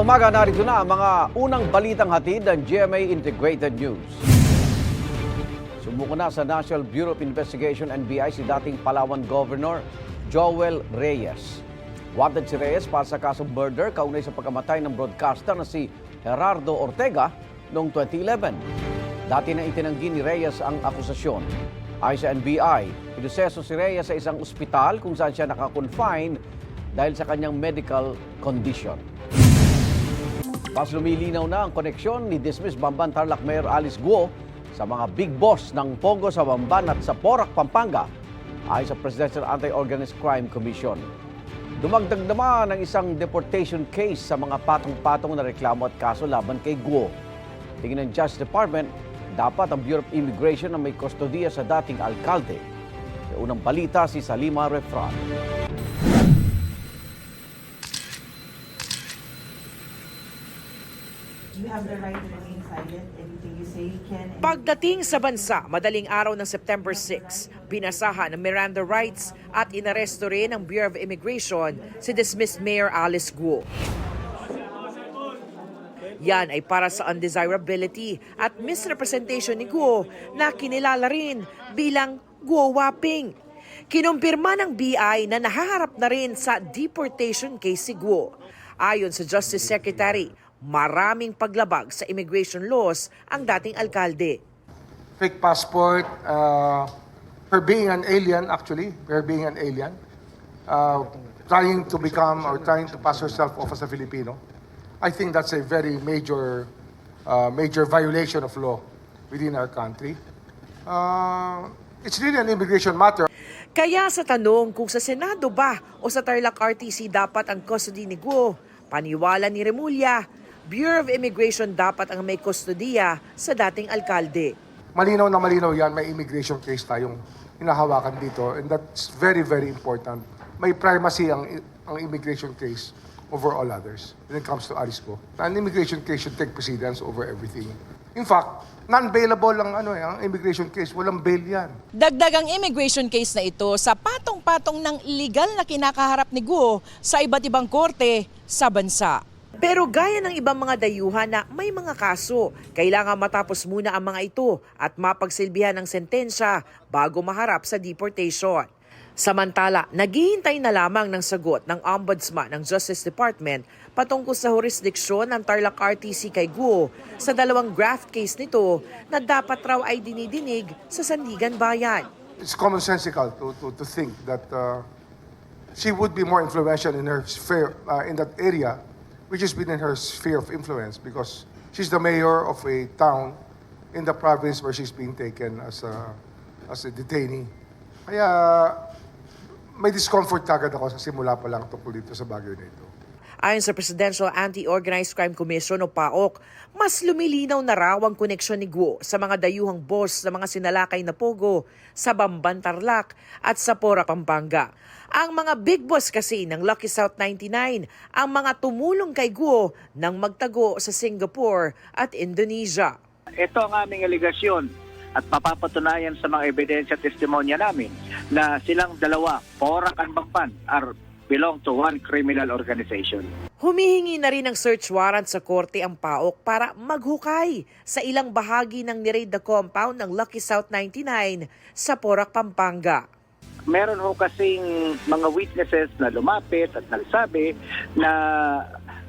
Magandang umaga, narito na ang mga unang balitang hatid ng GMA Integrated News. Sumuko na sa National Bureau of Investigation NBI si dating Palawan Governor Joel Reyes. Wanted si Reyes para sa kasong murder kaunay sa pagkamatay ng broadcaster na si Gerardo Ortega noong 2011. Dati na itinanggi ni Reyes ang akusasyon. Ayon sa NBI, pinuseso si Reyes sa isang ospital kung saan siya nakakonfine dahil sa kanyang medical condition. Mas lumilinaw na ang koneksyon ni Dismiss Bamban Tarlac Mayor Alice Guo sa mga big boss ng Pogo sa Bamban at sa Porac, Pampanga ayon sa Presidential Anti-Organized Crime Commission. Dumagdag naman ang isang deportation case sa mga patong-patong na reklamo at kaso laban kay Guo. Tingin ng Justice Department, dapat ang Bureau of Immigration na may kustodiya sa dating alkalde. Sa unang balita si Salima Refran. Have the right to remain silent. Anything you say can. Pagdating sa bansa, madaling araw ng September 6, binasahan ng Miranda rights at inaresto rin ng Bureau of Immigration si dismissed Mayor Alice Guo. Yan ay para sa undesirability at misrepresentation ni Guo na kinilala rin bilang Guo Waping. Kinumpirma ng BI na nahaharap na rin sa deportation case si Guo. Ayon sa Justice Secretary, maraming paglabag sa immigration laws ang dating alkalde. fake passport, uh, her being an alien, actually, her being an alien, uh, trying to become or trying to pass herself off as a Filipino. I think that's a very major, uh, major violation of law within our country. Uh, it's really an immigration matter. Kaya sa tanong kung sa Senado ba o sa Tarlac RTC dapat ang custody ni Guo, paniwala ni Remulla, Bureau of Immigration dapat ang may kustodiya sa dating alkalde. Malinaw na malinaw yan, may immigration case tayong hinahawakan dito and that's very, very important. May primacy ang, ang immigration case over all others when it comes to Arisco. An immigration case should take precedence over everything. In fact, non-bailable ang, ano, eh, ang immigration case. Walang bail yan. Dagdag ang immigration case na ito sa patong-patong ng legal na kinakaharap ni Guo sa iba't ibang korte sa bansa. Pero gaya ng ibang mga dayuhan na may mga kaso, kailangan matapos muna ang mga ito at mapagsilbihan ng sentensya bago maharap sa deportation. Samantala, naghihintay na lamang ng sagot ng Ombudsman ng Justice Department patungkol sa jurisdiksyon ng Tarlac RTC kay Guo sa dalawang graft case nito na dapat raw ay dinidinig sa Sandigan Bayan. It's commonsensical to, to, to think that uh, she would be more influential in her sphere, uh, in that area, which has been in her sphere of influence because she's the mayor of a town in the province where she's being taken as a, as a detainee. Kaya may discomfort kagad ako sa simula pa lang tungkol dito sa bagay na ito. Ayon sa Presidential Anti-Organized Crime Commission o PAOK, mas lumilinaw na raw ang koneksyon ni Guo sa mga dayuhang boss ng mga sinalakay na pogo sa Bamban Tarlac at sa Pora, Pampanga. Ang mga big boss kasi ng Lucky South 99 ang mga tumulong kay Guo nang magtago sa Singapore at Indonesia. Ito ang aming aligasyon at mapapatunayan sa mga ebidensya at testimonya namin na silang dalawa, Porak and Bangpan, are belong to one criminal organization. Humihingi na rin ng search warrant sa korte ang PAOK para maghukay sa ilang bahagi ng niraid na compound ng Lucky South 99 sa Porac, Pampanga. Meron ho kasing mga witnesses na lumapit at nagsabi na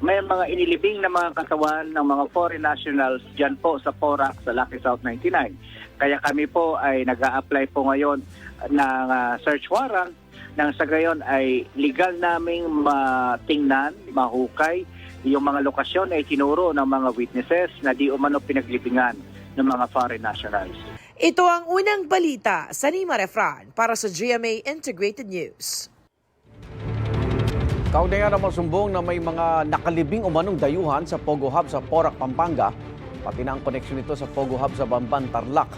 may mga inilibing na mga katawan ng mga foreign nationals dyan po sa Porac sa Lucky South 99. Kaya kami po ay nag apply po ngayon ng ah, search warrant nang sa gayon ay legal naming matingnan, mahukay yung mga lokasyon ay tinuro ng mga witnesses na di umano pinaglibingan ng mga foreign nationals. Ito ang unang balita sa Nima Refran para sa GMA Integrated News. Kaunaya naman sumbong na may mga nakalibing umanong dayuhan sa Pogo Hub sa Porac, Pampanga, pati na ang koneksyon nito sa Pogo Hub sa Bamban, Tarlac.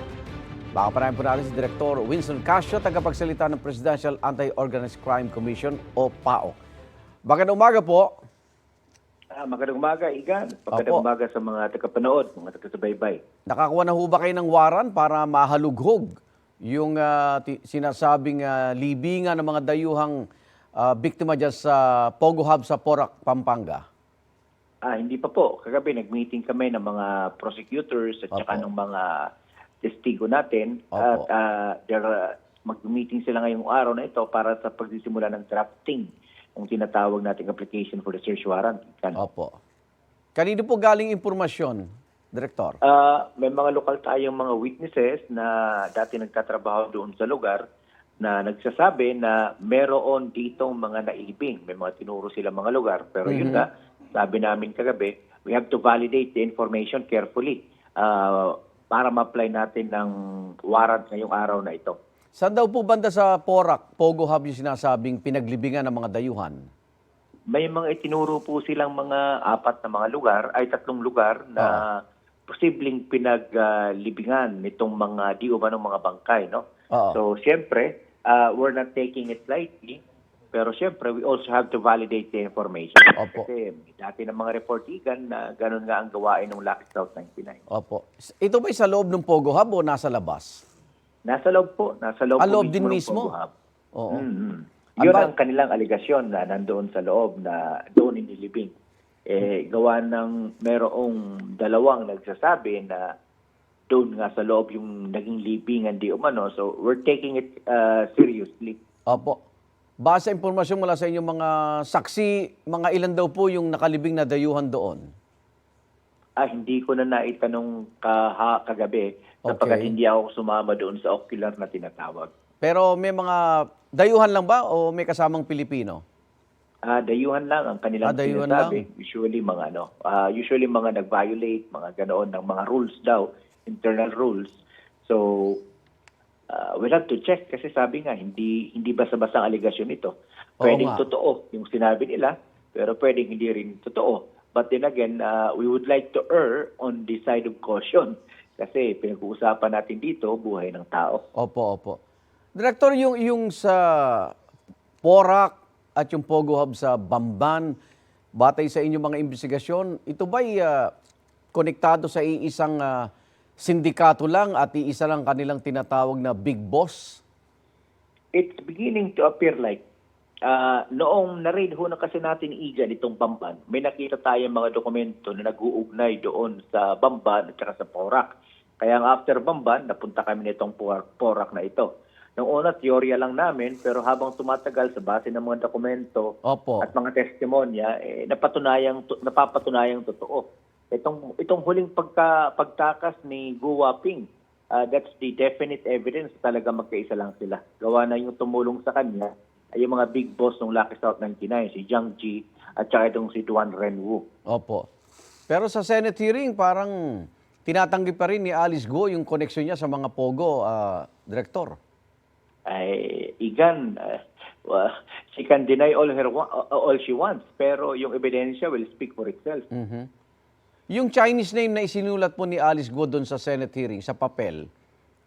Baka parahin po natin si Direktor Winston Casio, tagapagsalita ng Presidential Anti-Organized Crime Commission o PAO. Magandang umaga po. Ah, magandang umaga, Igan. Magandang Opo. umaga sa mga tagapanood, mga taga-subaybay. Nakakuha na ho ba kayo ng waran para mahalughog yung ah, ti- sinasabing ah, libingan ng mga dayuhang ah, biktima dyan sa Pogo Hub sa Porac, Pampanga? Ah, hindi pa po. Kagabi nag-meeting kami ng mga prosecutors at saka Opo. ng mga testigo natin Opo. at ah, they're, ah, mag-meeting sila ngayong araw na ito para sa pagsisimula ng drafting ng tinatawag nating application for the search warrant. Kan- Opo. Kanino po galing impormasyon, Direktor? Ah, may mga lokal tayong mga witnesses na dati nagtatrabaho doon sa lugar na nagsasabi na meron ditong mga nailibing. May mga tinuro sila mga lugar. Pero yun Mhm. nga, sabi namin kagabi, we have to validate the information carefully ah, para ma-apply natin ng warrant ngayong araw na ito. Saan daw po banda sa Porac, Pogo Hub yung sinasabing pinaglibingan ng mga dayuhan? May mga itinuro po silang mga apat na mga lugar, ay tatlong lugar na posibleng pinaglibingan nitong mga di umanong mga bangkay, no? Oo. So, siyempre, uh, we're not taking it lightly, pero siyempre, we also have to validate the information. Opo. Kasi dati ng mga reportigan na ganun nga ang gawain ng Lucky South 99. Opo. Ito ba sa loob ng Pogo Hub o nasa labas? Nasa loob po, nasa loob, Ah, po loob din mismo? Pogo Hub. Oo. Mhm. Ang Yun ba- ang kanilang aligasyon na nandoon sa loob na doon inilibing. Eh, gawa ng merong dalawang nagsasabi na doon nga sa loob yung naging libingan di umano. So, we're taking it uh, seriously. Opo. Base sa impormasyon mula sa inyong mga saksi, mga ilan daw po yung nakalibing na dayuhan doon? Ah, hindi ko na naitanong kaha, kagabi Okay. hindi ako sumama doon sa ocular na tinatawag. Pero may mga dayuhan lang ba o may kasamang Pilipino? Ah, dayuhan lang ang kanilang Ah, dayuhan sinasabi. Usually mga ano, ah, usually mga nag-violate, mga ganoon ng mga rules daw, internal rules. So, ah, we'll have to check kasi sabi nga hindi hindi basta-basta ang aligasyon ito. Oo Pwedeng nga. totoo yung sinabi nila, pero pwedeng hindi rin totoo. But then again, ah, we would like to err on the side of caution kasi pinag-uusapan natin dito buhay ng tao. Opo, opo. Director, yung, yung sa Porac at yung Pogo Hub sa Bamban, batay sa inyong mga investigasyon, ito ba'y ah, konektado sa iisang ah, sindikato lang at iisa lang kanilang tinatawag na big boss? it's beginning to appear like ah, noong na-read ho na kasi natin igan itong Bamban, may nakita tayong mga dokumento na nag-uugnay doon sa Bamban at saka sa Porac. Kaya after Bamban, napunta kami nitong Por- Porac na ito. Noong una, teorya lang namin, pero habang tumatagal sa base ng mga dokumento Opo. at mga testimonya, eh, napatunayang, napapatunayang totoo. Itong, itong huling pagka, pagtakas ni Guwa Ping, ah, that's the definite evidence talaga magkaisa lang sila. Gawa na yung tumulong sa kanya ay yung mga big boss ng Lucky South 99, si Jiang Ji at saka itong si Duan Renwu. Opo. Pero sa Senate hearing, parang tinatanggi pa rin ni Alice Go yung koneksyon niya sa mga Pogo, ah, Director. Ay, igan, ah, well, she can deny all, her, all she wants, pero yung ebidensya will speak for itself. Mhm. Yung Chinese name na isinulat po ni Alice Go doon sa Senate hearing, sa papel,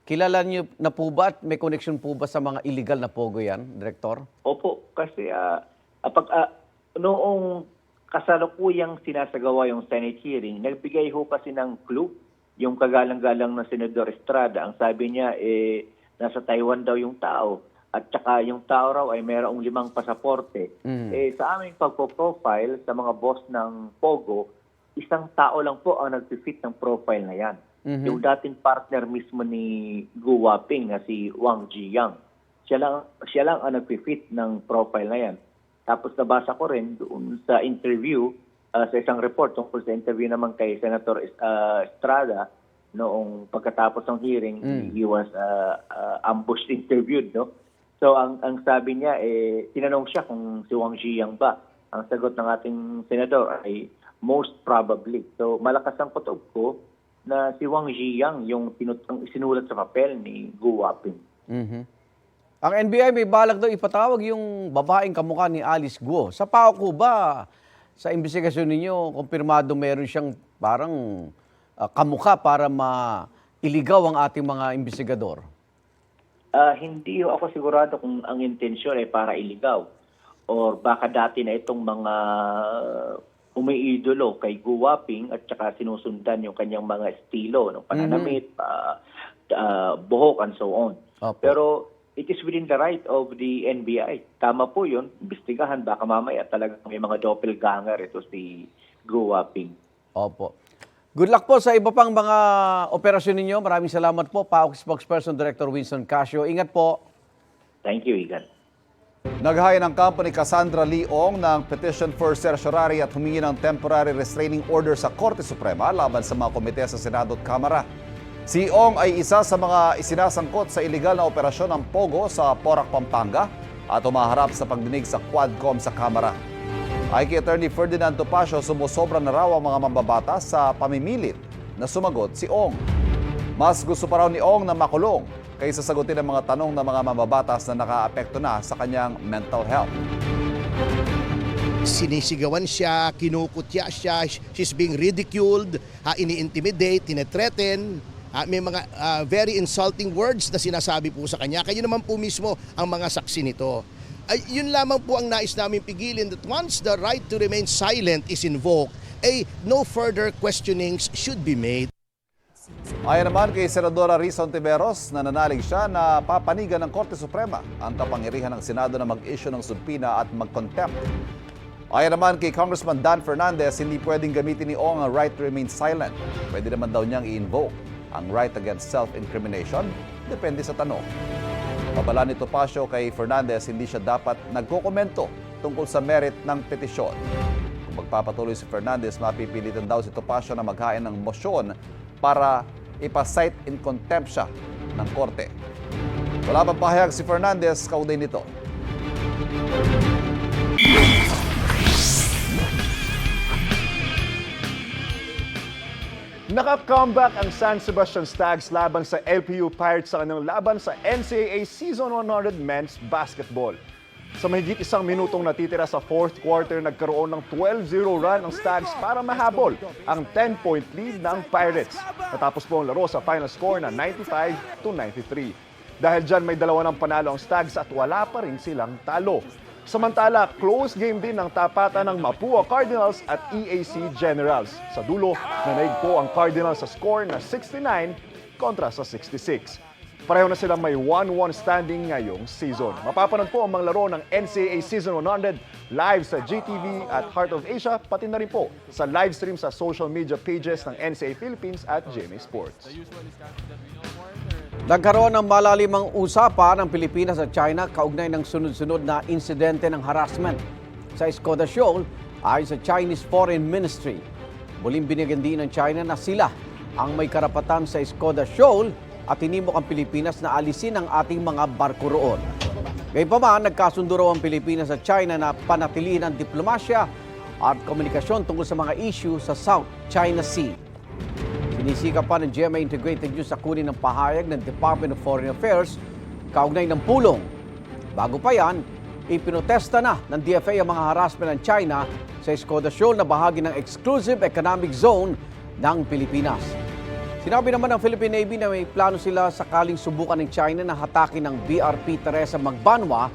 kilala niyo na po ba at may connection po ba sa mga illegal na pogo yan, Director? Opo, kasi ah, ah, pag, ah, noong kasalukuyang sinasagawa yung Senate hearing, nagbigay ho kasi ng clue yung kagalang-galang na Senador Estrada. Ang sabi niya, eh, nasa Taiwan daw yung tao. At saka yung tao raw ay mayroong limang pasaporte. Mhm. Eh, sa aming pagpo-profile sa mga boss ng Pogo, isang tao lang po ang nag-fit ng profile na yan. Mhm. Yung dating partner mismo ni Gu Waping na si Wang Jiyang. Siya lang, siya lang ang nag-fit ng profile na yan. Tapos nabasa ko rin doon sa interview, ah, sa isang report tungkol sa interview naman kay Senator ah, Estrada noong pagkatapos ng hearing, Mm. he was ah, ah, ambushed interviewed, no? So ang ang sabi niya eh tinanong siya kung si Wang Jiyang ba. Ang sagot ng ating senador ay most probably. So malakas ang kutob ko na si Wang Jiyang yung tinut- ang isinulat sa papel ni Gu Waping. Mhm. Ang NBI may balak daw ipatawag yung babaeng kamukha ni Alice Guo. Sa PAOK ba, sa investigasyon ninyo, kumpirmado meron siyang parang ah, kamukha para ma-iligaw ang ating mga investigador? Ah, hindi ako sigurado kung ang intensyon ay para iligaw or baka dati na itong mga umiidolo kay Guwaping at saka sinusundan yung kanyang mga estilo, no? pananamit, ah, ah, buhok and so on. Opo. Pero it is within the right of the NBI. Tama po yun, imbestigahan, baka mamaya talaga may mga doppelganger ito si guwaping. Opo. Good luck po sa iba pang mga operasyon ninyo. Maraming salamat po, PAOK Spokesperson Director Winston Casio. Ingat po. Thank you, Igan. Naghain ang kampo ni Cassandra Leong ng petition for certiorari at humingi ng temporary restraining order sa Korte Suprema laban sa mga komite sa Senado at Kamara. Si Ong ay isa sa mga isinasangkot sa iligal na operasyon ng Pogo sa Porac, Pampanga at umaharap sa pagdinig sa Quadcom sa Kamara. Ay kay Attorney Ferdinand Topacio, sumusobra na raw ang mga mambabatas sa pamimilit na sumagot si Ong. Mas gusto pa raw ni Ong na makulong kaysa sagutin ang mga tanong ng mga mambabatas na nakaapekto na sa kanyang mental health. sinisigawan siya, kinukutya siya, she's being ridiculed, ha, ini-intimidate, tinetreaten, ha, may mga ah, very insulting words na sinasabi po sa kanya. Kayo naman po mismo ang mga saksi nito. Ay, yun lamang po ang nais namin pigilin that once the right to remain silent is invoked, ay no further questionings should be made. Ayon naman kay Senadora Rison Tiveros, nananalig siya na papanigan ng Korte Suprema ang kapangyarihan ng Senado na mag-issue ng subpoena at mag-contempt. Ayon naman kay Congressman Dan Fernandez, hindi pwedeng gamitin ni Ong ang right to remain silent. Pwede naman daw niyang i-invoke ang right against self-incrimination, depende sa tanong. Babala ni Topacio kay Fernandez, hindi siya dapat nagkokomento tungkol sa merit ng petisyon. Kung magpapatuloy si Fernandez, mapipilitan daw si Topacio na maghain ng motion para ipasight in contempt siya ng korte. Wala pang pahayag si Fernandez kaugnay nito. Naka-comeback ang San Sebastian Stags laban sa LPU Pirates sa kanilang laban sa NCAA Season 100 Men's Basketball. Sa mahigit isang minutong natitira sa fourth quarter, nagkaroon ng 12-0 run ang Stags para mahabol ang 10-point lead ng Pirates. Natapos po ang laro sa final score na 95 to 93. Dahil dyan may dalawa ng panalo ang Stags at wala pa rin silang talo. Samantala, close game din ng tapatan ng Mapua Cardinals at EAC Generals. Sa dulo, nanaig po ang Cardinals sa score na 69 kontra sa 66. Pareho na silang may 1-1 standing ngayong season. Mapapanood po ang mga laro ng NCAA Season 100 live sa GTV at Heart of Asia, pati na rin po sa live stream sa social media pages ng NCAA Philippines at GMA Sports. Nagkaroon ng malalimang usapan ng Pilipinas at China kaugnay ng sunod-sunod na insidente ng harassment. Sa Skoda Shoal, ayon sa Chinese Foreign Ministry, muling binigyan din ng China na sila ang may karapatan sa Skoda Shoal at tinimok ang Pilipinas na alisin ang ating mga barko roon. Gayunpaman, nagkasundo raw ang Pilipinas at China na panatilihin ang diplomasya at komunikasyon tungkol sa mga issue sa South China Sea. Sinisika pa ng GMA Integrated News sa kunin ng pahayag ng Department of Foreign Affairs kaugnay ng pulong. Bago pa yan, ipinotesta na ng DFA ang mga harassment ng China sa Skoda Shoal na bahagi ng Exclusive Economic Zone ng Pilipinas. Sinabi naman ng Philippine Navy na may plano sila sakaling subukan ng China na hatakin ng BRP Teresa Magbanwa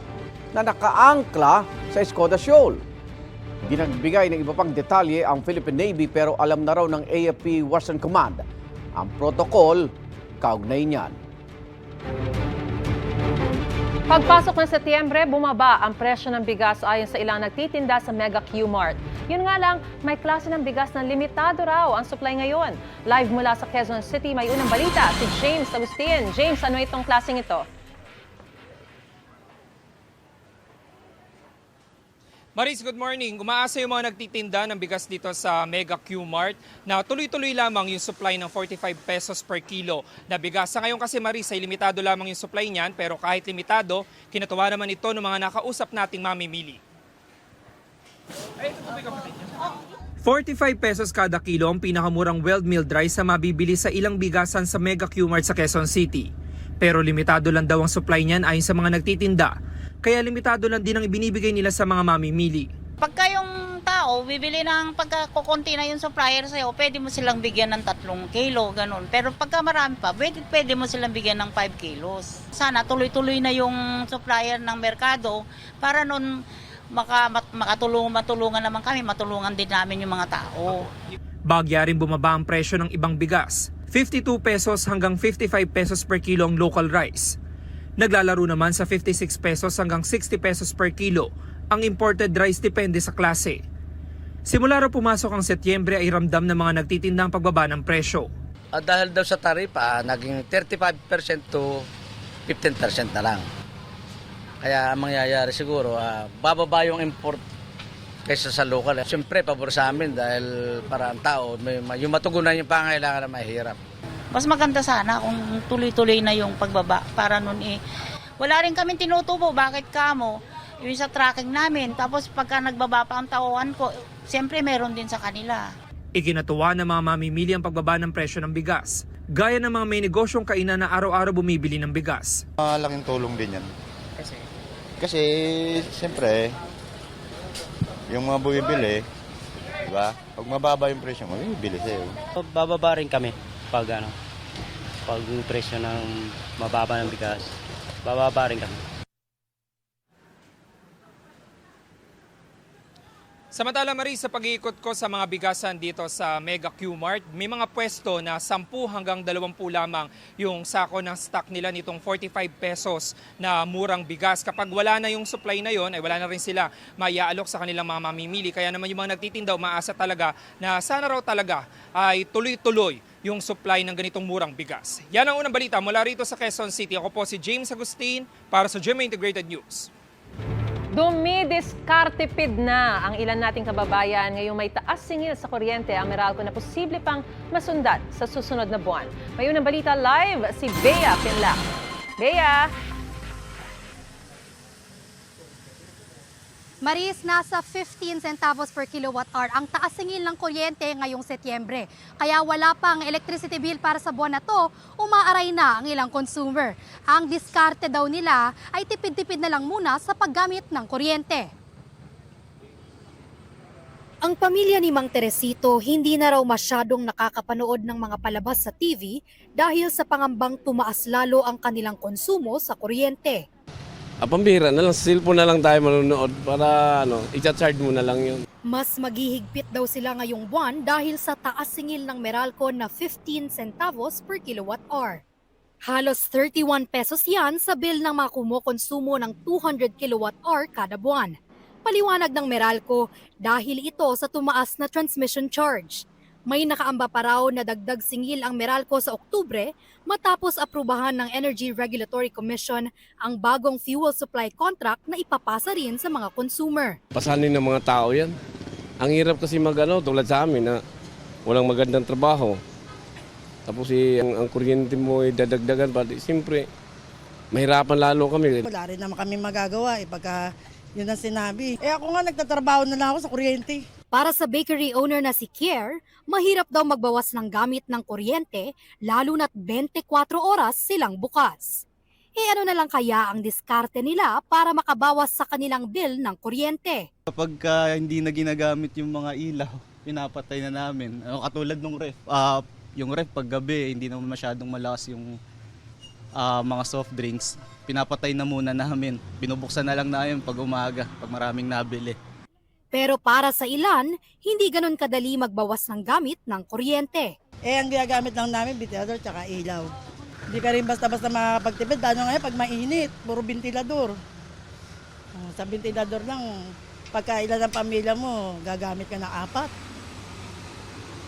na nakaangkla sa Skoda Shoal. Hindi nagbigay ng iba pang detalye ang Philippine Navy pero alam na raw ng AFP Western Command ang protocol kaugnay niyan. Pagpasok ng Setyembre, bumaba ang presyo ng bigas ayon sa ilang nagtitinda sa Mega Q-Mart. Yun nga lang, may klase ng bigas na limitado raw ang supply ngayon. Live mula sa Quezon City, may unang balita si James Agustin. James, ano itong klaseng ito? Maris, good morning. Umaasa yung mga nagtitinda ng bigas dito sa Mega Q-Mart na tuloy-tuloy lamang yung supply ng 45 pesos per kilo na bigas. Sa ngayon kasi Maris, ay limitado lamang yung supply niyan pero kahit limitado, kinatuwa naman ito ng mga nakausap nating mamimili. Ay, ito po 45 pesos kada kilo ang pinakamurang welled milled rice na mabibili sa ilang bigasan sa Mega Q-Mart sa Quezon City. Pero limitado lang daw ang supply niyan ayon sa mga nagtitinda. Kaya limitado lang din ang ibinibigay nila sa mga mamimili. Pagka yung tao, bibili ng pagka kukunti na yung supplier sa'yo, pwede mo silang bigyan ng tatlong kilo, ganun. Pero pagka marami pa, pwede, pwede mo silang bigyan ng 5 kilos. Sana tuloy-tuloy na yung supplier ng merkado para nun maka, mat- makatulungan, matulungan naman kami, matulungan din namin yung mga tao. Bagya rin bumaba ang presyo ng ibang bigas. 52 pesos hanggang 55 pesos per kilo ang local rice. Naglalaro naman sa 56 pesos hanggang 60 pesos per kilo ang imported rice depende sa klase. Simula raw pumasok ang Setyembre ay ramdam ng mga nagtitinda ang pagbaba ng presyo. Ah, dahil daw sa taripa, naging 35% to 15% na lang. Kaya ang mangyayari siguro, ah, bababa yung import kaysa sa local. Siyempre, pabor sa amin dahil para ang tao, may, may- yung matugunan yung pangailangan na mahirap. Mas maganda sana kung tuloy-tuloy na yung pagbaba para nun eh. Wala rin kami tinutubo. Bakit kamo? Yung sa tracking namin. Tapos pagka nagbaba pa ang tauhan ko, siyempre meron din sa kanila. Iginatuwa ng mga mamimili ang pagbaba ng presyo ng bigas. Gaya ng mga may negosyong kainan na araw-araw bumibili ng bigas. Malaking tulong din yan. Kasi? Kasi, siyempre, yung mga bumibili, di ba? Pag mababa yung presyo mo, bibili sa'yo. Bababa rin kami pag ano, pag presyo ng mababa ng bigas. Bababa rin kami. Samantala Marie, sa pag-iikot ko sa mga bigasan dito sa Mega Q Mart, may mga pwesto na 10 hanggang 20 lamang yung sako ng stock nila nitong 45 pesos na murang bigas. Kapag wala na yung supply na yon, ay wala na rin sila maiaalok sa kanilang mga mamimili. Kaya naman yung mga nagtitinda, umaasa talaga na sana raw talaga ay tuloy-tuloy yung supply ng ganitong murang bigas. Yan ang unang balita mula rito sa Quezon City. Ako po si James Agustin para sa GMA Integrated News. Dumidiskartipid na ang ilan nating kababayan ngayong may taas singil sa kuryente ang Meralco na posible pang masundan sa susunod na buwan. May unang balita live si Bea Pinlac. Bea! Maris, nasa 15 centavos per kilowatt hour ang taas singil ng kuryente ngayong Setyembre. Kaya wala pang electricity bill para sa buwan na to, umaaray na ang ilang consumer. Ang diskarte daw nila ay tipid-tipid na lang muna sa paggamit ng kuryente. Ang pamilya ni Mang Teresito hindi na raw masyadong nakakapanood ng mga palabas sa TV dahil sa pangambang tumaas lalo ang kanilang konsumo sa kuryente. Ah, pambira na lang, cellphone na lang tayo manonood para ano, i-charge mo na lang yun. Mas maghihigpit daw sila ngayong buwan dahil sa taas singil ng Meralco na 15 centavos per kilowatt hour. Halos 31 pesos yan sa bill ng mga kumukonsumo ng 200 kilowatt hour kada buwan. Paliwanag ng Meralco dahil ito sa tumaas na transmission charge. May nakaamba pa raw na dagdag singil ang Meralco sa Oktubre matapos aprubahan ng Energy Regulatory Commission ang bagong fuel supply contract na ipapasa rin sa mga consumer. Pasanin ng mga tao yan. Ang hirap kasi magano tulad sa amin na walang magandang trabaho. Tapos eh, ang, ang kuryente mo ay dadagdagan pati siyempre mahirapan lalo kami. Wala rin naman kami magagawa eh pagka yun ang sinabi. Eh ako nga nagtatrabaho na lang ako sa kuryente. Para sa bakery owner na si Kier, mahirap daw magbawas ng gamit ng kuryente lalo na't 24 oras silang bukas. E ano na lang kaya ang diskarte nila para makabawas sa kanilang bill ng kuryente? Kapag ka hindi na ginagamit yung mga ilaw, pinapatay na namin. Ano, katulad ng ref. Ah, yung ref pag gabi, hindi naman masyadong malakas yung ah, mga soft drinks. Pinapatay na muna namin. Binubuksan na lang namin pag umaga, pag maraming nabili. Pero para sa ilan, hindi ganun kadali magbawas ng gamit ng kuryente. Eh ang ginagamit lang namin, ventilador tsaka ilaw. Hindi ka rin basta-basta makapagtipid. Lalo ngayon pag mainit, puro ventilador. Oh, Sa ventilador lang, pagka ilan ang pamilya mo, gagamit ka ng apat.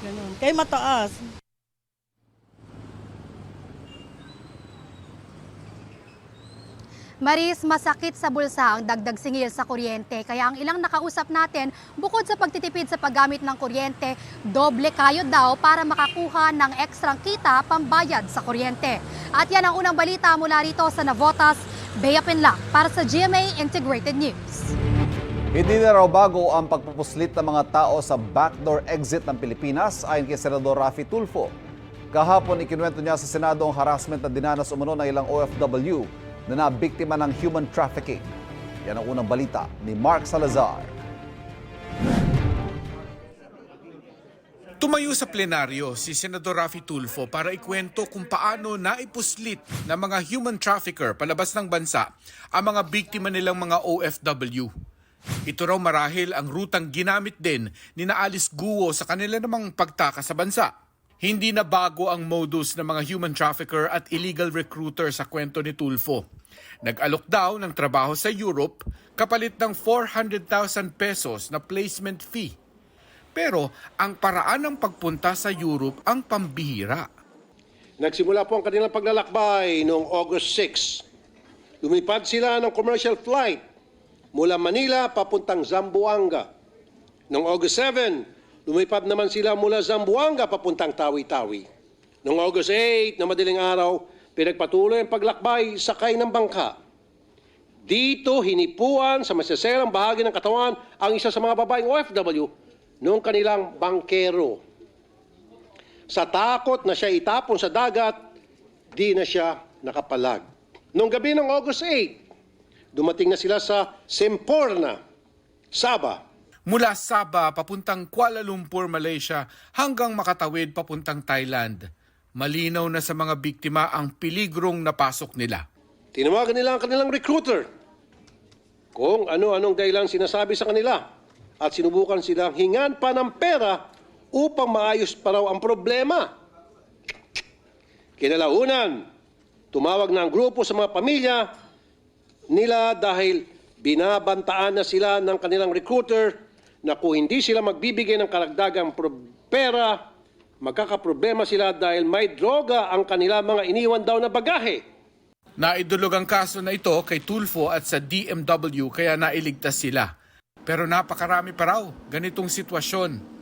Ganun. Kaya mataas. Maris, masakit sa bulsa ang dagdag singil sa kuryente. Kaya ang ilang nakausap natin, bukod sa pagtitipid sa paggamit ng kuryente, doble kayo daw para makakuha ng ekstrang kita pambayad sa kuryente. At yan ang unang balita mula rito sa Navotas, Bea Pinlac para sa GMA Integrated News. Hindi na raw bago ang pagpupuslit ng mga tao sa backdoor exit ng Pilipinas ayon kay Senador Rafi Tulfo. Kahapon ikinuwento niya sa Senado ang harassment na dinanas umano ng ilang OFW na nabiktima ng human trafficking. Yan ang unang balita ni Mark Salazar. Tumayo sa plenaryo si Senador Rafi Tulfo para ikwento kung paano naipuslit ng mga human trafficker palabas ng bansa ang mga biktima nilang mga OFW. Ito raw marahil ang rutang ginamit din ni na Alice Guo sa kanila namang pagtaka sa bansa. Hindi na bago ang modus ng mga human trafficker at illegal recruiter sa kwento ni Tulfo. Nag-alok daw ng trabaho sa Europe kapalit ng 400,000 pesos na placement fee. Pero ang paraan ng pagpunta sa Europe ang pambihira. Nagsimula po ang kanilang paglalakbay noong August 6. Lumipad sila ng commercial flight mula Manila papuntang Zamboanga. Noong August 7, lumipad naman sila mula Zamboanga papuntang Tawi-Tawi. Noong August 8 na madaling araw, pinagpatuloy ang paglakbay sakay ng bangka. Dito hinipuan sa masaserang bahagi ng katawan ang isa sa mga babaeng OFW noong kanilang bangkero. Sa takot na siya itapon sa dagat, di na siya nakapalag. Noong gabi ng August 8, dumating na sila sa Semporna, Sabah. Mula Sabah papuntang Kuala Lumpur, Malaysia hanggang makatawid papuntang Thailand. Malinaw na sa mga biktima ang piligrong napasok nila. Tinawagan nila ang kanilang recruiter kung ano-anong dahilan sinasabi sa kanila at sinubukan silang hingan pa ng pera upang maayos pa raw ang problema. Kinalaunan, tumawag na ang grupo sa mga pamilya nila dahil binabantaan na sila ng kanilang recruiter na kung hindi sila magbibigay ng karagdagang pera, magkakaproblema sila dahil may droga ang kanila mga iniwan daw na bagahe. Naidulog ang kaso na ito kay Tulfo at sa DMW kaya nailigtas sila. Pero napakarami pa raw ganitong sitwasyon.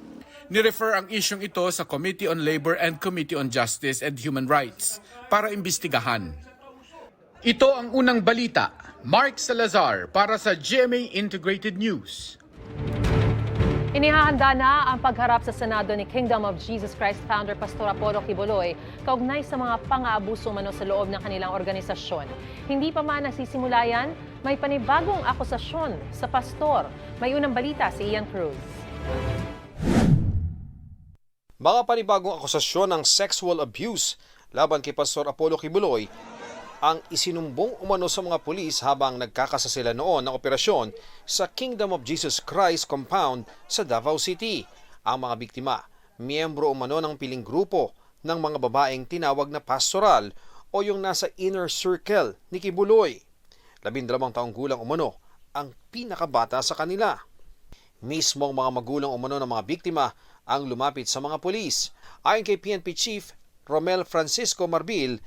Nirefer ang isyong ito sa Committee on Labor and Committee on Justice and Human Rights para imbestigahan. Ito ang unang balita. Mark Salazar para sa GMA Integrated News. Inihahanda na ang pagharap sa Senado ni Kingdom of Jesus Christ founder Pastor Apollo Kibuloy kaugnay sa mga pang-aabuso umano sa loob ng kanilang organisasyon. Hindi pa man nagsisimula yan, may panibagong akusasyon sa pastor. May unang balita si Ian Cruz. Mga panibagong akusasyon ng sexual abuse laban kay Pastor Apollo Kibuloy ang isinumbong umano sa mga pulis habang nagkakasa sila noon ng operasyon sa Kingdom of Jesus Christ compound sa Davao City. Ang mga biktima, miyembro umano ng piling grupo ng mga babaeng tinawag na pastoral o yung nasa inner circle ni Kibuloy. Labindalawang taong gulang umano ang pinakabata sa kanila. Mismong mga magulang umano ng mga biktima ang lumapit sa mga pulis. Ayon kay PNP Chief Romel Francisco Marbil,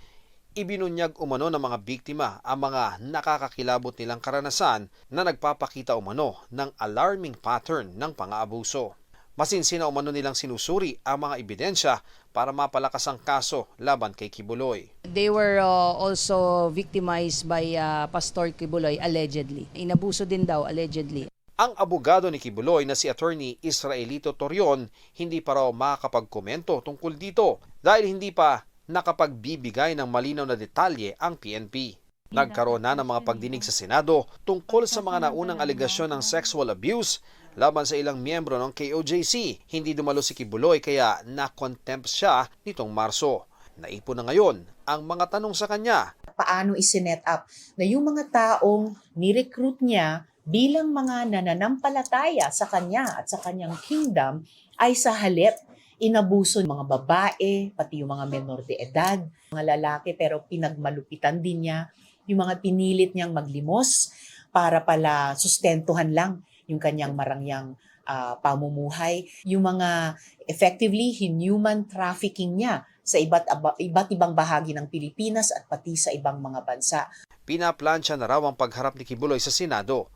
ibinunyag umano ng mga biktima ang mga nakakakilabot nilang karanasan na nagpapakita umano ng alarming pattern ng pang-aabuso. Masinsina umano nilang sinusuri ang mga ebidensya para mapalakas ang kaso laban kay Kibuloy. They were uh, also victimized by uh, Pastor Kibuloy allegedly. Inabuso din daw allegedly. Ang abogado ni Kibuloy na si Attorney Israelito Torion hindi pa raw makakapagkomento tungkol dito dahil hindi pa nakapagbibigay ng malinaw na detalye ang PNP. Nagkaroon na ng mga pagdinig sa Senado tungkol sa mga naunang alegasyon ng sexual abuse laban sa ilang miyembro ng KOJC. Hindi dumalo si Kibuloy kaya na-contempt siya nitong Marso. Naipon na ngayon ang mga tanong sa kanya paano isinet up na yung mga taong ni-recruit niya bilang mga nananampalataya sa kanya at sa kanyang kingdom ay sa halip inabuso ng mga babae, pati yung mga menor de edad, mga lalaki pero pinagmalupitan din niya, yung mga pinilit niyang maglimos para pala sustentuhan lang yung kanyang marangyang ah, pamumuhay, yung mga effectively inhuman trafficking niya sa iba't, iba't ibang bahagi ng Pilipinas at pati sa ibang mga bansa. Pinaplansya na raw ang pagharap ni Kibuloy sa Senado.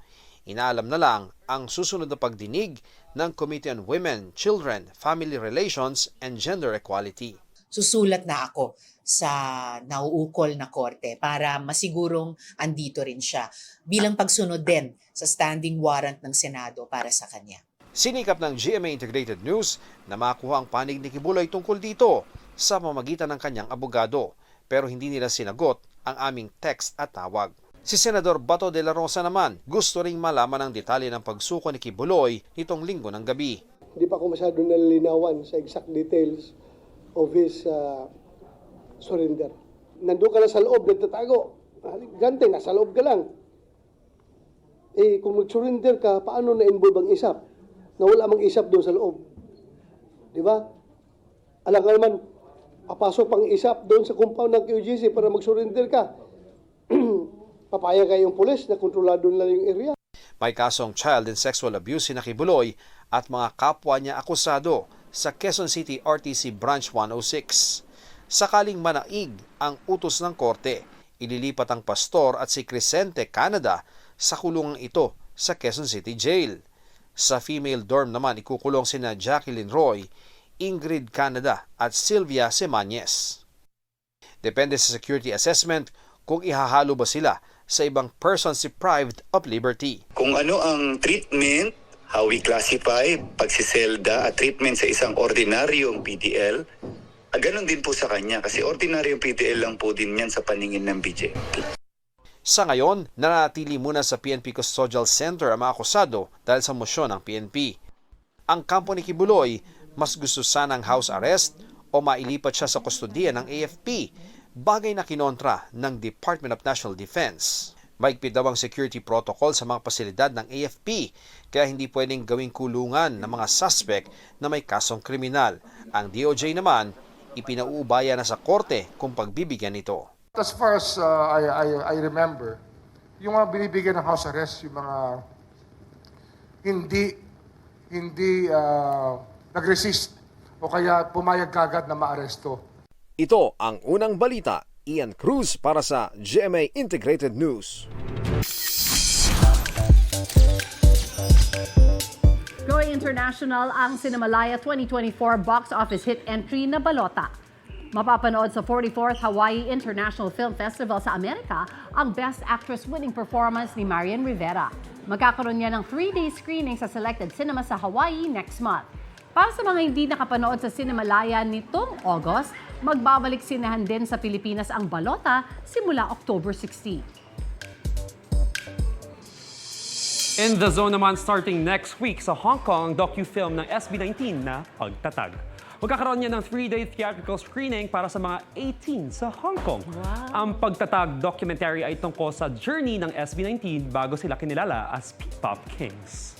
Inaalam na lang ang susunod na pagdinig ng Committee on Women, Children, Family Relations, and Gender Equality. Susulat na ako sa nauukol na korte para masigurong andito rin siya bilang pagsunod din sa standing warrant ng Senado para sa kanya. Sinikap ng GMA Integrated News na makuha ang panig ni Kibuloy tungkol dito sa pamagitan ng kanyang abogado pero hindi nila sinagot ang aming text at tawag. Si Senador Bato de la Rosa naman gusto ring malaman ang detalye ng pagsuko ni Kibuloy nitong linggo ng gabi. Hindi pa ako masyado nalilinawan sa exact details of his uh, surrender. Nandun ka na sa loob, nagtatago. Gante, nasa loob ka lang. Eh, kung mag-surrender ka, paano na-involve ang isap? Na wala mang isap doon sa loob. Di ba? Alam ka naman, papasok pang isap doon sa compound ng QGC para mag-surrender ka. Papaya kayong pulis na kontrolado nila yung area. May kasong child and sexual abuse si Kibuloy at mga kapwa niya akusado sa Quezon City RTC Branch 106. Sakaling manaig ang utos ng korte, ililipat ang pastor at si Crescente Canada sa kulungang ito sa Quezon City Jail. Sa female dorm naman ikukulong sina Jacqueline Roy, Ingrid Canada at Sylvia Semanyes. Depende sa security assessment kung ihahalo ba sila sa ibang persons deprived of liberty. kung ano ang treatment, how we classify pagsiselda at treatment sa isang ordinaryong PDL, ah, ganun din po sa kanya kasi ordinaryong PDL lang po din yan sa paningin ng BJP. Sa ngayon, nanatili muna sa PNP Custodial Center ang mga akusado dahil sa mosyon ng PNP. Ang kampo ni Kibuloy, mas gusto sanang house arrest o mailipat siya sa kustodiya ng AFP, bagay na kinontra ng Department of National Defense. Maigpit daw ang security protocol sa mga pasilidad ng AFP, kaya hindi pwedeng gawing kulungan ng mga suspect na may kasong kriminal. Ang DOJ naman, ipinauubaya na sa korte kung pagbibigyan ito. As far as uh, I, I, I remember, yung mga binibigyan ng house arrest, yung mga hindi hindi uh, nag-resist o kaya pumayag kagad na maaresto. Ito ang unang balita. Ian Cruz para sa GMA Integrated News. Going international ang Cinemalaya 2024 box office hit entry na Balota. Mapapanood sa 44th Hawaii International Film Festival sa Amerika ang Best Actress winning performance ni Marian Rivera. Magkakaroon niya ng 3-day screening sa selected cinema sa Hawaii next month. Para sa mga hindi nakapanood sa Cinemalaya nitong August, magbabalik sinahan din sa Pilipinas ang Balota simula October 16. In the zone naman starting next week sa Hong Kong, docu-film ng SB19 na Pagtatag. Magkakaroon niya ng 3-day theatrical screening para sa mga 18 sa Hong Kong. Ang Pagtatag documentary ay tungkol sa journey ng SB19 bago sila kinilala as P-Pop Kings.